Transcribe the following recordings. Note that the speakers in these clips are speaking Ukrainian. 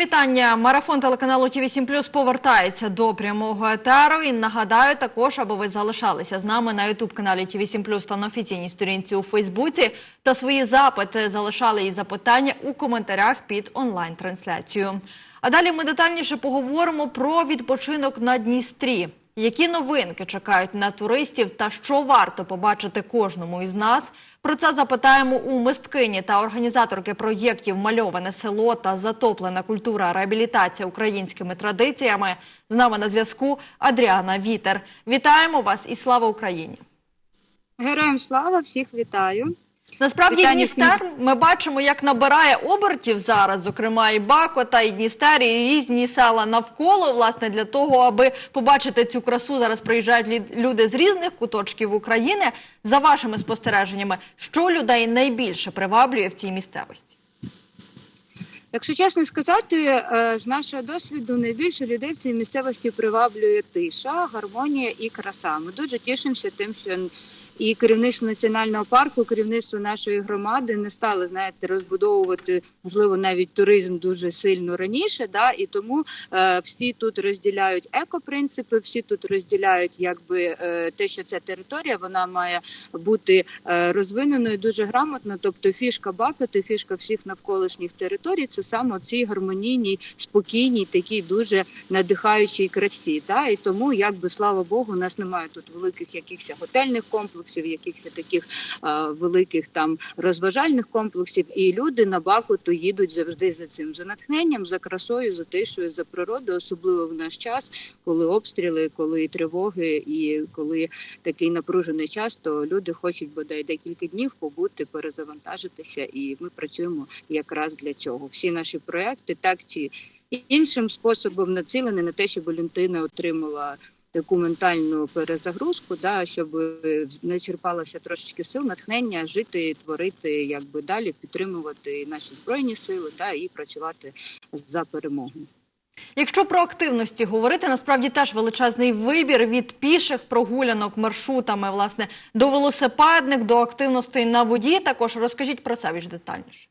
вітання. Марафон телеканалу ТВ 7 повертається до прямого етеру. І нагадаю також, аби ви залишалися з нами на ютуб каналі ТВ 7 та на офіційній сторінці у Фейсбуці. Та свої запити залишали і запитання у коментарях під онлайн-трансляцією. А далі ми детальніше поговоримо про відпочинок на Дністрі. Які новинки чекають на туристів та що варто побачити кожному із нас? Про це запитаємо у мисткині та організаторки проєктів Мальоване село та затоплена культура реабілітація українськими традиціями. З нами на зв'язку Адріана Вітер. Вітаємо вас і слава Україні! Героям слава, всіх вітаю. Насправді Вітання Дністер ми бачимо, як набирає обертів зараз, зокрема і Бакота, і Дністер, і різні села навколо, власне, для того, аби побачити цю красу. Зараз приїжджають люди з різних куточків України. За вашими спостереженнями, що людей найбільше приваблює в цій місцевості? Якщо чесно сказати, е, з нашого досвіду найбільше людей в цій місцевості приваблює тиша, гармонія і краса. Ми дуже тішимося тим, що і керівництво національного парку, керівництво нашої громади не стали знаєте, розбудовувати можливо навіть туризм дуже сильно раніше. Да, і тому е, всі тут розділяють екопринципи, всі тут розділяють, якби е, те, що ця територія вона має бути е, розвиненою дуже грамотно. Тобто, фішка Бакету, фішка всіх навколишніх територій це саме цій гармонійній, спокійній, такій дуже надихаючій красі. Да? І тому, якби слава Богу, у нас немає тут великих якихось готельних комплексів, якихось таких е, великих там розважальних комплексів. І люди на Бакуту їдуть завжди за цим за натхненням, за красою, за тишою, за природою, особливо в наш час, коли обстріли, коли тривоги і коли такий напружений час, то люди хочуть бодай декілька днів побути, перезавантажитися, і ми працюємо якраз для цього. Всі наші проекти так чи іншим способом націлені на те, щоб Валентина отримала. Таку ментальну перезагрузку, да, щоб е, не черпалося трошечки сил, натхнення жити, творити, якби далі підтримувати наші збройні сили, да, і працювати за перемогу. Якщо про активності говорити, насправді теж величезний вибір від піших прогулянок маршрутами, власне, до велосипедних, до активностей на воді. Також розкажіть про це більш детальніше.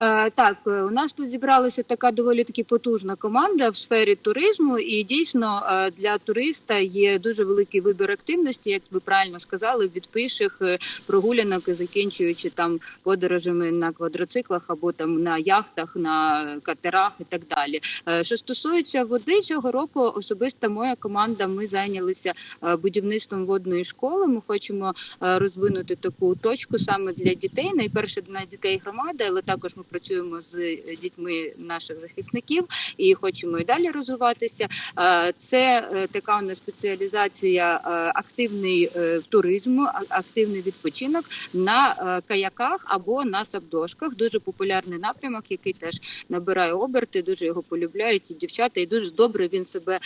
Е, Так, е, у нас тут зібралася така доволі таки потужна команда в сфері туризму, і дійсно е, для туриста є дуже великий вибір активності, як ви правильно сказали, від піших прогулянок, закінчуючи там подорожами на квадроциклах або там на яхтах, на катерах і так далі. Що стосується води, цього року особисто моя команда. Ми зайнялися будівництвом водної школи. Ми хочемо розвинути таку точку саме для дітей. Найперше для дітей громади, але також ми працюємо з е, дітьми наших захисників і хочемо і далі розвиватися. Це е, така у нас спеціалізація е, активний туризм, активний відпочинок на каяках або на сабдошках. Дуже популярний напрямок, який теж набирає оберти. Дуже його полюбляють і дівчата, і дуже добре він себе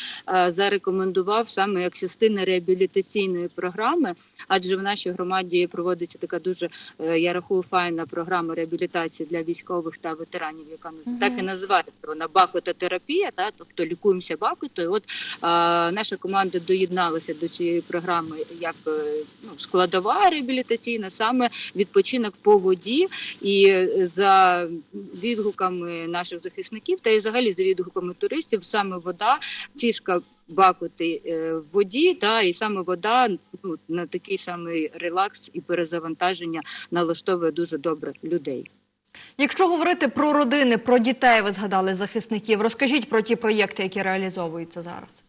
зарекомендував саме як частина реабілітаційної програми. Адже в нашій громаді проводиться така дуже я рахую файна програма реабілітації для військових та ветеранів, яка наз... Мгм. так і називається вона бакототерапія. Та тобто лікуємося бакотою. От е, наша команда доєдналася до цієї програми як е, ну, складова реабілітаційна, саме відпочинок по воді. І за відгуками наших захисників, та й взагалі за відгуками туристів, саме вода, фішка бакоти е, в воді, та і саме вода ну, на такий самий релакс і перезавантаження налаштовує дуже добре людей. Якщо говорити про родини, про дітей, ви згадали захисників, розкажіть про ті проєкти, які реалізовуються зараз.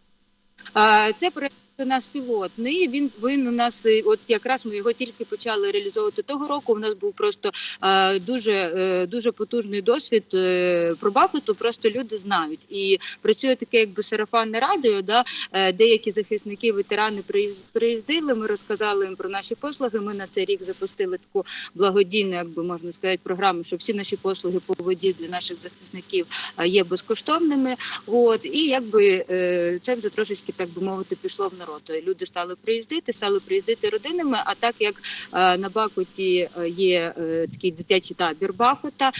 Це проект у нас пілотний. Він він у нас от якраз ми його тільки почали реалізовувати того року. У нас був просто е, дуже е, дуже потужний досвід е, про Бахмуту. Просто люди знають і працює таке, якби сарафанне радіо. Да Е, деякі захисники, ветерани приїз- приїздили. Ми розказали їм про наші послуги. Ми на цей рік запустили таку благодійну, якби можна сказати, програму, що всі наші послуги по воді для наших захисників е, є безкоштовними. От і якби е, це вже трошечки, так би мовити, пішло в народ. Люди стали приїздити, стали приїздити родинами. А так як е, на Бакуті е, є е, такий дитячий табір Бакута,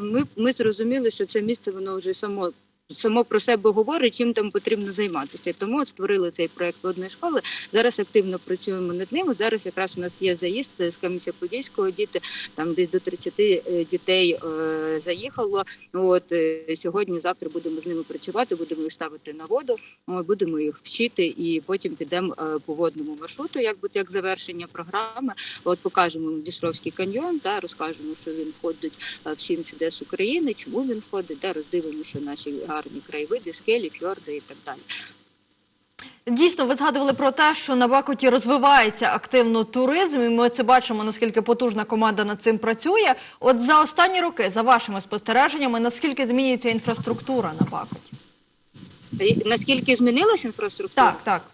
ми, ми зрозуміли, що це місце воно вже само само про себе говорить, чим там потрібно займатися. Тому от створили цей проект водної школи. Зараз активно працюємо над ним. От Зараз якраз у нас є заїзд з Кам'янця-Подільського діти, там десь до 30 е, дітей е, заїхало. От е, сьогодні, завтра будемо з ними працювати, будемо їх ставити на воду, о, будемо їх вчити, і потім підемо по водному маршруту, як буде як завершення програми. От покажемо Дністровський каньйон, та розкажемо, що він входить е, в сім чудес України, чому він входить, де роздивимося наші гарні краєвиди, скелі, фьорди і так далі. Дійсно, ви згадували про те, що на Бакуті розвивається активно туризм, і ми це бачимо, наскільки потужна команда над цим працює. От за останні роки, за вашими спостереженнями, наскільки змінюється інфраструктура на Бакуті? Наскільки змінилася інфраструктура? Так, так.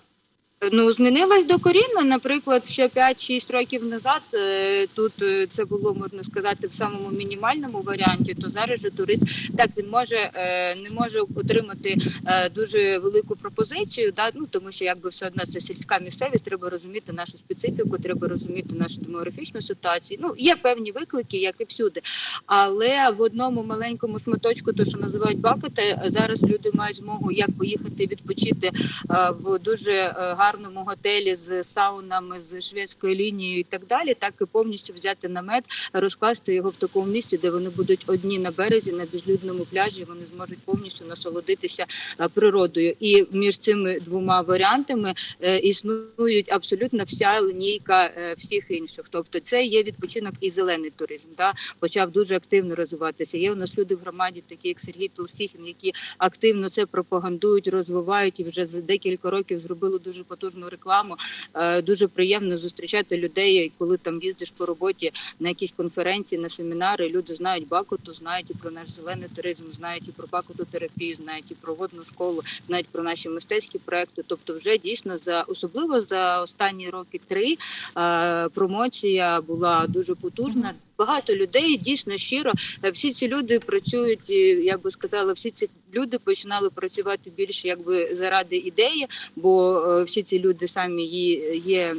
Ну, змінилась докорінно. Наприклад, ще 5-6 років назад е, тут е, це було можна сказати в самому мінімальному варіанті. То зараз же турист так він може е, не може отримати дуже велику пропозицію, да ну тому що якби все одно це сільська місцевість. Треба розуміти нашу специфіку, треба розуміти нашу демографічну ситуацію. Ну є певні виклики, як і всюди. Але в одному маленькому шматочку, то що називають бакети, зараз люди мають змогу як поїхати відпочити в дуже е, гарному готелі з саунами, з шведською лінією і так далі, так і повністю взяти намет, розкласти його в такому місці, де вони будуть одні на березі, на безлюдному пляжі. Вони зможуть повністю насолодитися природою. І між цими двома варіантами е, існують абсолютно вся лінійка е, всіх інших. Тобто, це є відпочинок і зелений туризм. Да? почав дуже активно розвиватися. Є у нас люди в громаді, такі як Сергій Толстіхін, які активно це пропагандують, розвивають і вже за декілька років зробили дуже потужну рекламу. Е, Дуже приємно зустрічати людей, коли там їздиш по роботі на якісь конференції, на семінари. Люди знають Бакуту, знають і про наш зелений туризм, знають і про Бакуту-терапію, знають і про водну школу, знають про наші мистецькі проекти. Тобто, вже дійсно за особливо за останні роки три е, промоція була дуже потужна. Багато людей дійсно щиро. Е, Всі ці люди працюють, е, як би сказала, всі ці люди починали працювати більше якби заради ідеї, бо е, всі ці люди самі є.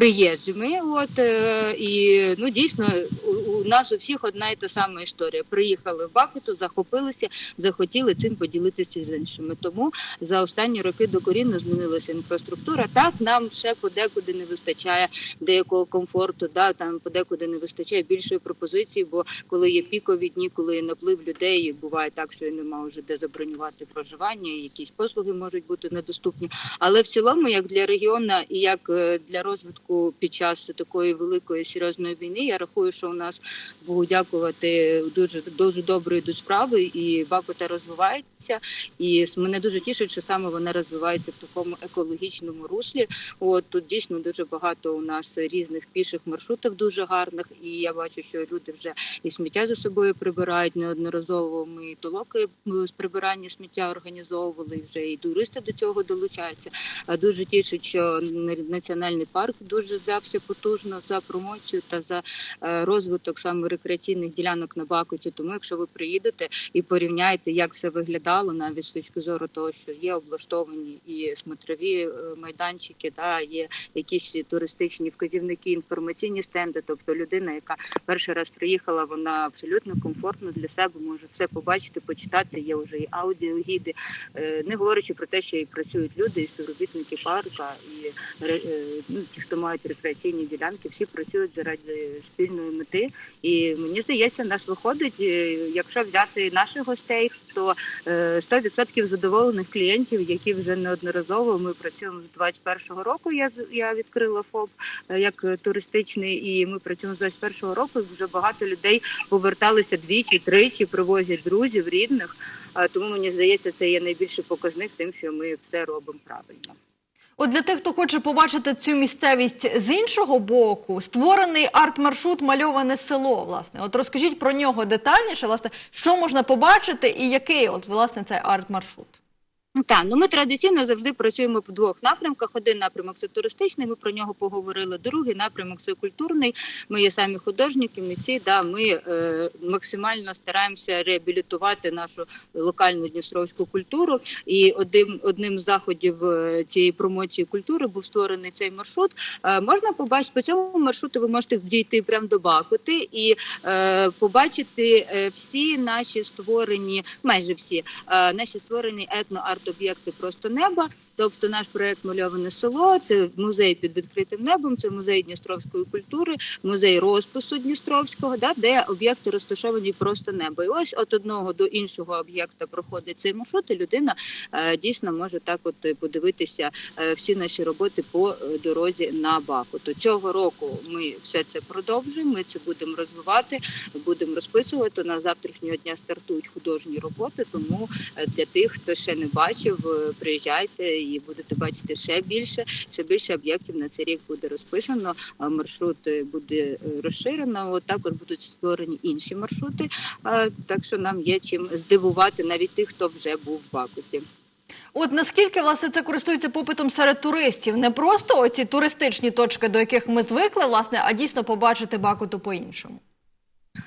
Приїжджими, от і ну дійсно у, нас у всіх одна і та сама історія. Приїхали в Бакуту, захопилися, захотіли цим поділитися з іншими. Тому за останні роки докорінно змінилася інфраструктура. Так нам ще подекуди не вистачає деякого комфорту. Да там подекуди не вистачає більшої пропозиції. Бо коли є пікові дні, коли є наплив людей, буває так, що і нема вже де забронювати проживання, якісь послуги можуть бути недоступні. Але в цілому, як для регіону і як е, для розвитку під час такої великої серйозної війни, я рахую, що у нас Богу дякувати дуже дуже добре йдуть справи, і Бакута розвивається. І мене дуже тішить, що саме вона розвивається в такому екологічному руслі. От тут дійсно дуже багато у нас різних піших маршрутів, дуже гарних. І я бачу, що люди вже і сміття за собою прибирають неодноразово. Ми толоки з прибирання сміття організовували. Вже і туристи до цього долучаються. А Дуже тішить, що національний парк дуже взявся потужно за промоцію та за е, розвиток саме рекреаційних ділянок на Бакуті. Тому, якщо ви приїдете і порівняєте, як все виглядало, навіть з точки зору того, що є облаштовані і смотрові е, майданчики, да є якісь туристичні вказівники, інформаційні стенди. Тобто людина, яка перший раз приїхала, вона абсолютно комфортно для себе може все побачити, почитати. Є вже і аудіогіди, Е, не говорячи про те, що і працюють люди, і співробітники парка, і ну, ті, хто мають рекреаційні ділянки, всі працюють заради спільної мети. І мені здається, в нас виходить, якщо взяти наших гостей, то е, 100% задоволених клієнтів, які вже неодноразово ми працюємо з 21-го року. Я я відкрила ФОП е, як туристичний, і ми працюємо з 21-го року. Вже багато людей поверталися двічі, тричі, привозять друзів, рідних. Тому мені здається, це є найбільший показник тим, що ми все робимо правильно. От для тих, хто хоче побачити цю місцевість з іншого боку, створений арт-маршрут Мальоване село. Власне, от розкажіть про нього детальніше, власне, що можна побачити і який от власне цей арт-маршрут. Так, ну ми традиційно завжди працюємо в двох напрямках. Один напрямок це туристичний. Ми про нього поговорили. Другий напрямок це культурний. Ми є самі художники, митці. Да, ми е, максимально стараємося реабілітувати нашу локальну дністровську культуру. І одним одним з заходів е, цієї промоції культури був створений цей маршрут. Е, можна побачити по цьому маршруту. Ви можете дійти прямо до Бакоти і е, побачити е, всі наші створені, майже всі е, наші створені етно-арт-об'єкти просто неба. Тобто наш проект Мальоване село це музей під відкритим небом, це музей Дністровської культури, музей розпису Дністровського, да, де об'єкти розташовані просто небо. І ось от одного до іншого об'єкта проходить цей маршрут, і людина е, дійсно може так от подивитися е, всі наші роботи по е, дорозі на Бахуту. Цього року ми все це продовжуємо. Ми це будемо розвивати, будемо розписувати. На завтрашнього дня стартують художні роботи. Тому для тих, хто ще не бачив, приїжджайте і будете бачити ще більше. Ще більше об'єктів на цей рік буде розписано. Маршрут е, буде е, розширено. Також будуть створені інші маршрути. Так що нам є чим здивувати навіть тих, хто вже був в Бакуті. От наскільки власне це користується попитом серед туристів? Не просто оці туристичні точки, до яких ми звикли, власне, а дійсно побачити Бакуту по-іншому.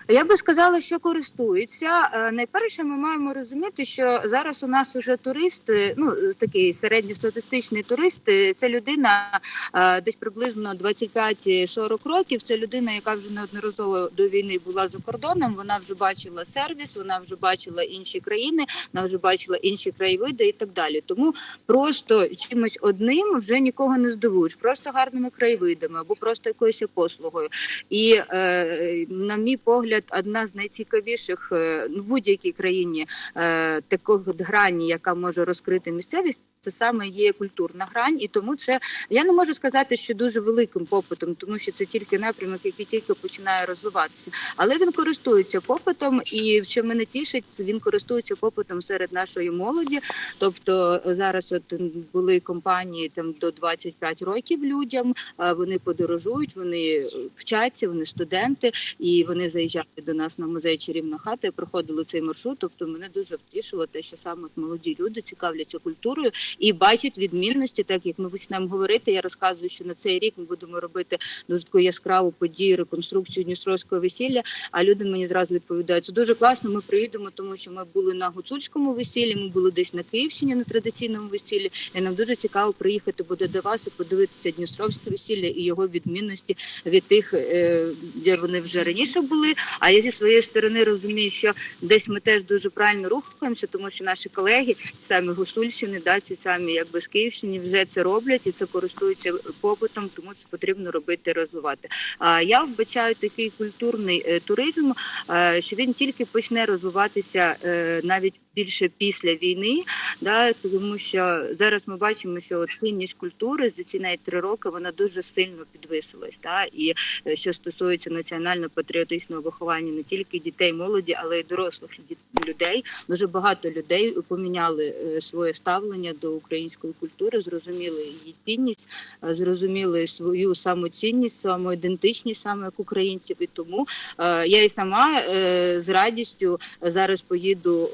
Я би сказала, що користуються. Е, Найперше, ми маємо розуміти, що зараз у нас уже турист, е, ну такий середньостатистичний турист, це людина е, десь приблизно 25-40 років. Це людина, яка вже неодноразово до війни була за кордоном. Вона вже бачила сервіс, вона вже бачила інші країни, вона вже бачила інші краєвиди і так далі. Тому просто чимось одним вже нікого не здивуєш, просто гарними краєвидами або просто якоюсь послугою. І е, на мій погляд, одна з найцікавіших е, в будь-якій країні е, такого грані, яка може розкрити місцевість. Це саме є культурна грань, і тому це я не можу сказати, що дуже великим попитом, тому що це тільки напрямок, який тільки починає розвиватися. Але він користується попитом, і що мене тішить, він користується попитом серед нашої молоді. Тобто зараз от були компанії там до 25 років людям. Вони подорожують, вони вчаться, вони студенти, і вони заїжджали до нас на музей чарівна хата і проходили цей маршрут. Тобто мене дуже втішило те, що саме молоді люди цікавляться культурою і бачать відмінності, так як ми почнемо говорити. Я розказую, що на цей рік ми будемо робити дуже таку яскраву подію, реконструкцію Дністровського весілля. А люди мені зразу відповідають, це дуже класно. Ми приїдемо, тому що ми були на гуцульському весіллі. Ми були десь на Київщині на традиційному весіллі. І нам дуже цікаво приїхати буде до вас і подивитися Дністровське весілля і його відмінності від тих, е, де вони вже раніше були. А я зі своєї сторони розумію, що десь ми теж дуже правильно рухаємося, тому що наші колеги, самі Гусульщини, да, ці самі якби з Київщини, вже це роблять і це користуються попитом, тому це потрібно робити розвивати. А я вбачаю такий культурний е, туризм, е, що він тільки почне розвиватися е, навіть більше після війни, да, тому що зараз ми бачимо, що цінність культури за ці навіть три роки вона дуже сильно підвисилась. Да, і що стосується національно-патріотичного виховання не тільки дітей, молоді, але й дорослих лю- людей. Дуже багато людей поміняли своє ставлення до української культури, зрозуміли її цінність, е, зрозуміли свою самоцінність, самоідентичність саме як українців. І тому е, я і сама е, з радістю зараз поїду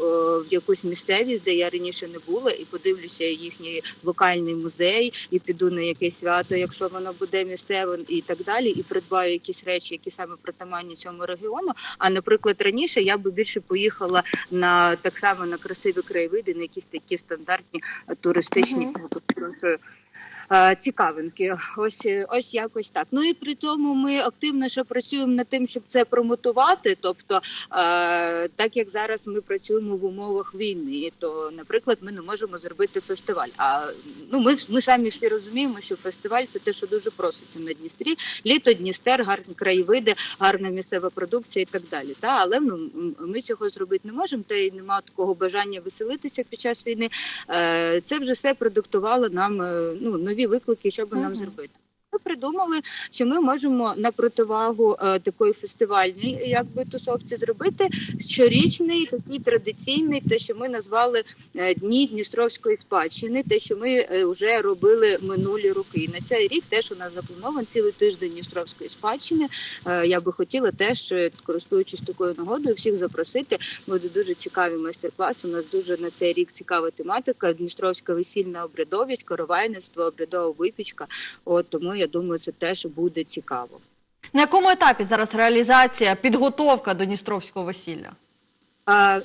в якусь місцевість, де я раніше не була, і подивлюся їхній локальний музей, і піду на якесь свято, якщо воно буде місцевим, і так далі, і придбаю якісь речі, які саме притаманні цьому регіону. А наприклад, раніше я би більше поїхала на так само на красиві краєвиди, на якісь такі стандартні е, туристичні Мгм. перепрошую, е, цікавинки. Ось е, ось якось так. Ну і при цьому ми активно ще працюємо над тим, щоб це промотувати. Тобто, е, так як зараз ми працюємо в умовах війни, то, наприклад, ми не можемо зробити фестиваль. А ну ми ми самі всі розуміємо, що фестиваль це те, що дуже проситься на Дністрі. Літо Дністер, гарні краєвиди, гарна місцева продукція і так далі. Та але ну, ми цього зробити не можемо, та й немає такого бажання веселитися під час війни. Е, Це вже все продиктувало нам е, ну нові виклики, що би нам зробити. Ми придумали, що ми можемо на противагу е, такої фестивальній, якби тусовці, зробити щорічний такий традиційний, те, що ми назвали е, Дні Дністровської спадщини, те, що ми е, вже робили минулі роки. На цей рік теж у нас запланован цілий тиждень Дністровської спадщини. Я би хотіла теж, користуючись такою нагодою, всіх запросити. Буде дуже цікаві майстер-класи. У нас дуже на цей рік цікава тематика: Дністровська весільна обрядовість, коровайництво, обрядова випічка. От тому я думаю, це теж буде цікаво. На якому етапі зараз реалізація, підготовка до Дністровського весілля?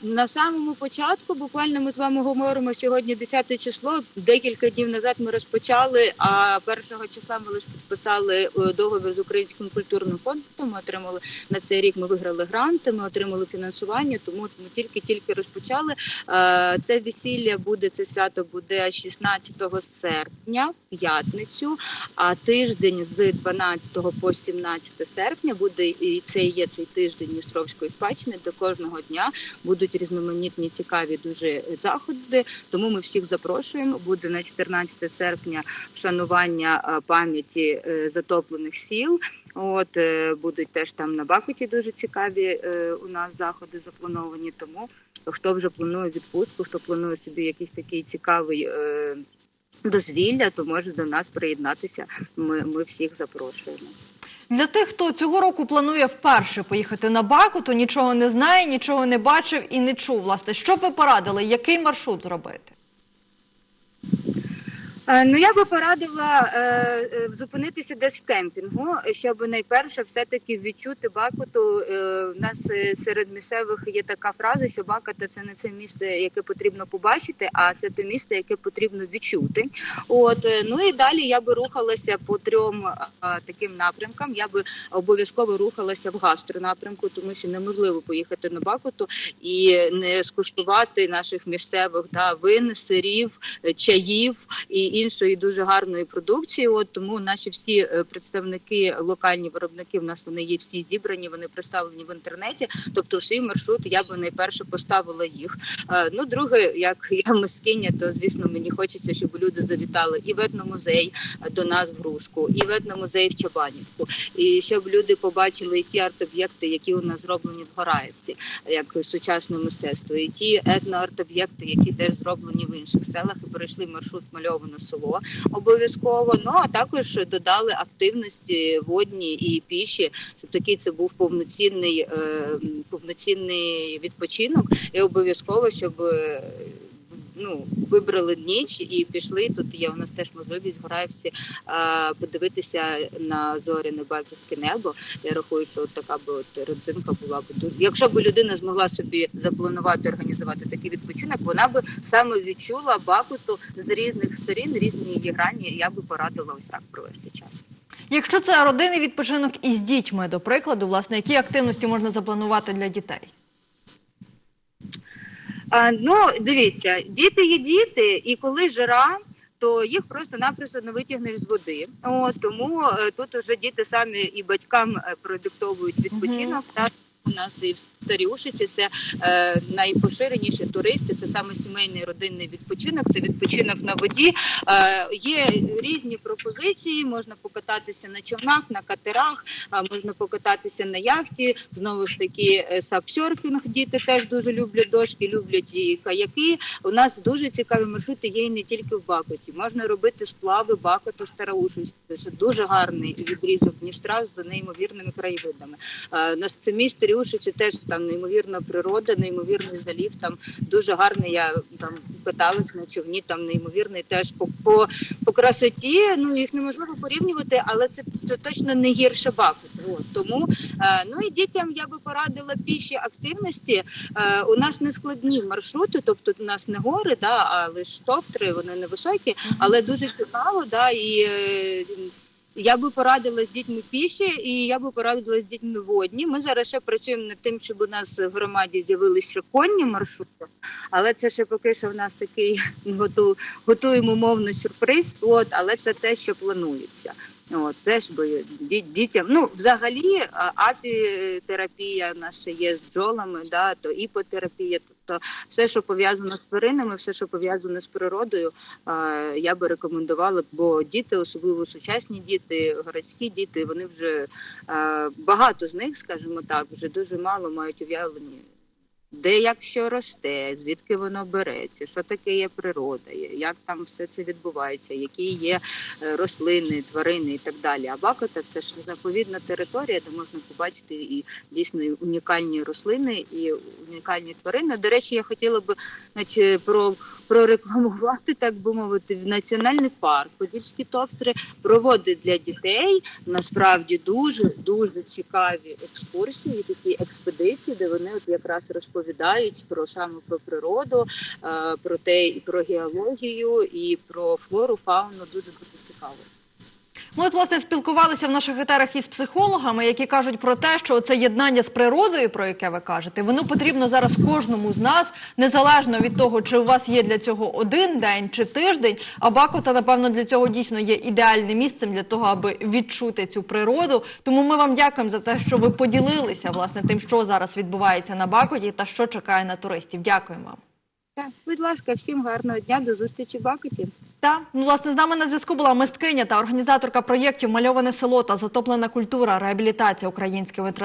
На самому початку, буквально ми з вами говоримо сьогодні 10 число. Декілька днів назад ми розпочали. А першого числа ми лише підписали е, договір з українським культурним фондом. Ми отримали на цей рік. Ми виграли гранти, ми отримали фінансування. Тому ми тільки-тільки розпочали. Е, Це весілля буде це свято буде 16 серпня, в п'ятницю. А тиждень з 12 по 17 серпня буде і це є цей тиждень Дністровської спадщини. До кожного дня будуть різноманітні цікаві дуже заходи. Тому ми всіх запрошуємо. Буде на 14 серпня вшанування е, пам'яті е, затоплених сіл. От е, будуть теж там на Бахуті дуже цікаві у нас заходи заплановані. Тому хто вже планує відпустку, хто планує собі якийсь такий цікавий. Дозвілля, то може до нас приєднатися. Ми, ми всіх запрошуємо. Для тих, хто цього року планує вперше поїхати на Баку, то нічого не знає, нічого не бачив і не чув. Власне, що б ви порадили, який маршрут зробити? Е, Ну я би порадила е, е, зупинитися десь в кемпінгу, щоб найперше все-таки відчути Бакуту. Е, в нас е, серед місцевих є така фраза, що Бакута це не це місце, яке потрібно побачити, а це те місце, яке потрібно відчути. От ну і далі я би рухалася по трьом е, таким напрямкам. Я би обов'язково рухалася в гастронапрямку, тому що неможливо поїхати на Бакуту і не скуштувати наших місцевих да, вин, сирів, чаїв і іншої дуже гарної продукції. От тому наші всі е, представники, локальні виробники, в нас вони є всі зібрані, вони представлені в інтернеті. Тобто, в свій маршрут я би найперше поставила їх. Е, Ну, друге, як я москиня, то звісно мені хочеться, щоб люди завітали і в етномузей е, до нас в Грушку, і в етномузей в Чабанівку, і щоб люди побачили ті арт-об'єкти, які у нас зроблені в Гораївці, як сучасне мистецтво, і ті етноарт-об'єкти, які теж зроблені в інших селах, і пройшли маршрут мальоване село обов'язково. Ну а також додали активності водні і піші, щоб такий це був повноцінний, е, повноцінний відпочинок, і обов'язково, щоб. Ну, вибрали ніч і пішли. Тут є у нас теж можливість е, подивитися на зоряне батьківське небо. Я рахую, що така би от родзинка була б дуже. Якщо б людина змогла собі запланувати організувати такий відпочинок, вона би саме відчула Бакуту з різних сторін, різні її грані. Я би порадила ось так провести час. Якщо це родинний відпочинок із дітьми, до прикладу, власне, які активності можна запланувати для дітей? А, ну, дивіться, діти є діти, і коли жара. То їх просто-напросто не витягнеш з води. О, тому е, тут уже діти самі і батькам е, продиктовують відпочинок. Так у нас і в Старіушиці це е, найпоширеніші туристи. Це саме сімейний родинний відпочинок. Це відпочинок на воді. Е, є різні пропозиції. Можна покататися на човнах, на катерах, а можна покататися на яхті. Знову ж таки, е, сапсерфінг. Діти теж дуже люблять дошки, люблять і каяки. У нас дуже цікаві маршрути є і не тільки в Бакуті. Можна робити сплави Бакуту Староушинську. Це дуже гарний відрізок Дністра з неймовірними краєвидами. Е, На самій Старіушиці теж там неймовірна природа, неймовірний залів. Там дуже гарний. Я там каталась на човні. Там неймовірний теж по, по, по красоті. Ну їх неможливо порівнювати, але це, це точно не гірше Бакут. От тому е, ну і дітям я би порадила піші активності. Е, у нас не складні маршрути, тобто у нас не гори, да, а лише товтри, вони невисокі, але дуже цікаво, да, і е, я би порадила з дітьми піші, і я би порадила з дітьми водні. Ми зараз ще працюємо над тим, щоб у нас в громаді з'явилися конні маршрути, але це ще поки що в нас такий готу, готуємо мовно сюрприз. От, але це те, що планується. От, теж би ді- дітям. Ну, взагалі, апітерапія наша є з бджолами, да, то іпотерапія, Тобто, все, що пов'язано з тваринами, все, що пов'язане з природою, я би рекомендувала, бо діти, особливо сучасні діти, городські діти, вони вже багато з них, скажімо так, вже дуже мало мають уявлення. Де як що росте, звідки воно береться, що таке є природа, як там все це відбувається, які є е, рослини, тварини і так далі. А Бакота це ж заповідна територія, де можна побачити і дійсно і унікальні рослини, і унікальні тварини. До речі, я хотіла би значить, про, прорекламувати, так би мовити, в національний парк. Подільські товтри проводить для дітей насправді дуже дуже цікаві екскурсії, такі експедиції, де вони от якраз розповідають про саме про природу, е, про те і про геологію, і про флору, фауну. Дуже дуже цікаво. Ми от власне спілкувалися в наших етерах із психологами, які кажуть про те, що це єднання з природою, про яке ви кажете, воно потрібно зараз кожному з нас, незалежно від того, чи у вас є для цього один день чи тиждень. А Бакота, напевно, для цього дійсно є ідеальним місцем для того, аби відчути цю природу. Тому ми вам дякуємо за те, що ви поділилися власне тим, що зараз відбувається на Бакоті та що чекає на туристів. Дякуємо вам. Так, будь ласка, всім гарного дня, до зустрічі в Бакоті. Та ну власне з нами на зв'язку була мисткиня та організаторка проєктів Мальоване село та затоплена культура, реабілітація української традиції.